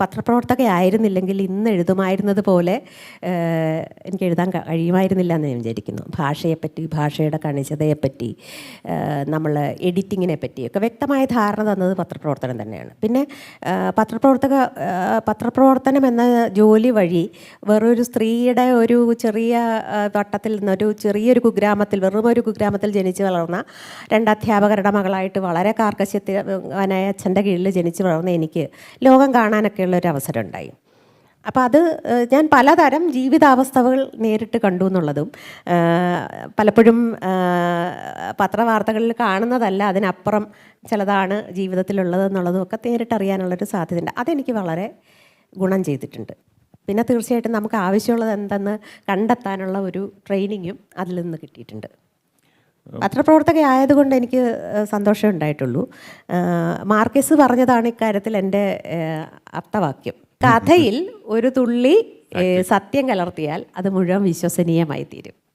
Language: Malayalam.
പത്രപ്രവർത്തകയായിരുന്നില്ലെങ്കിൽ ഇന്ന് എഴുതുമായിരുന്നത് പോലെ എനിക്ക് എഴുതാൻ കഴിയുമായിരുന്നില്ല എന്ന് ഞാൻ വിചാരിക്കുന്നു. ഭാഷയെപ്പറ്റി ഭാഷയുടെ കണിശതയെപ്പറ്റി നമ്മൾ എഡിറ്റിങ്ങിനെ പറ്റിയൊക്കെ വ്യക്തമായ ധാരണ തന്നത് പത്രപ്രവർത്തനം തന്നെയാണ്. പിന്നെ പത്രപ്രവർത്തക പത്രപ്രവർത്തനം എന്ന ജോലി വഴി വെറൊരു സ്ത്രീയുടെ ഒരു ചെറിയ വട്ടത്തിൽ നിന്നൊരു ചെറിയൊരു കുഗ്രാമത്തിൽ വെറും ഒരു കുഗ്രാമത്തിൽ ജനിച്ചു വളർന്ന രണ്ട് അധ്യാപകരുടെ മകളായിട്ട് വളരെ കാർക്കശ്യത്തിനായ അച്ഛന്റെ കീഴിൽ ജനിച്ചു വളർന്ന എനിക്ക് ലോകം കാണാനൊക്കെയുള്ള ഒരു അവസരം ഉണ്ടായി അപ്പോൾ അത് ഞാൻ പലതരം ജീവിതാവസ്ഥകൾ നേരിട്ട് കണ്ടു എന്നുള്ളതും പലപ്പോഴും പത്രവാർത്തകളിൽ കാണുന്നതല്ല അതിനപ്പുറം ചിലതാണ് ജീവിതത്തിലുള്ളത് എന്നുള്ളതും ഒക്കെ നേരിട്ടറിയാനുള്ളൊരു സാധ്യതയുണ്ട്. അതെനിക്ക് വളരെ ഗുണം ചെയ്തിട്ടുണ്ട്. പിന്നെ തീർച്ചയായിട്ടും നമുക്ക് ആവശ്യമുള്ളത് എന്തെന്ന് കണ്ടെത്താനുള്ള ഒരു ട്രെയിനിങ്ങും അതിൽ നിന്ന് കിട്ടിയിട്ടുണ്ട്. പത്രപ്രവർത്തക ആയതുകൊണ്ട് എനിക്ക് സന്തോഷം ഉണ്ടായിട്ടുള്ളൂ. മാർക്കസ് പറഞ്ഞതാണ് ഇക്കാര്യത്തിൽ എന്റെ അർത്ഥവാക്യം. കഥയിൽ ഒരു തുള്ളി സത്യം കലർത്തിയാൽ അത് മുഴുവൻ വിശ്വസനീയമായി തീരും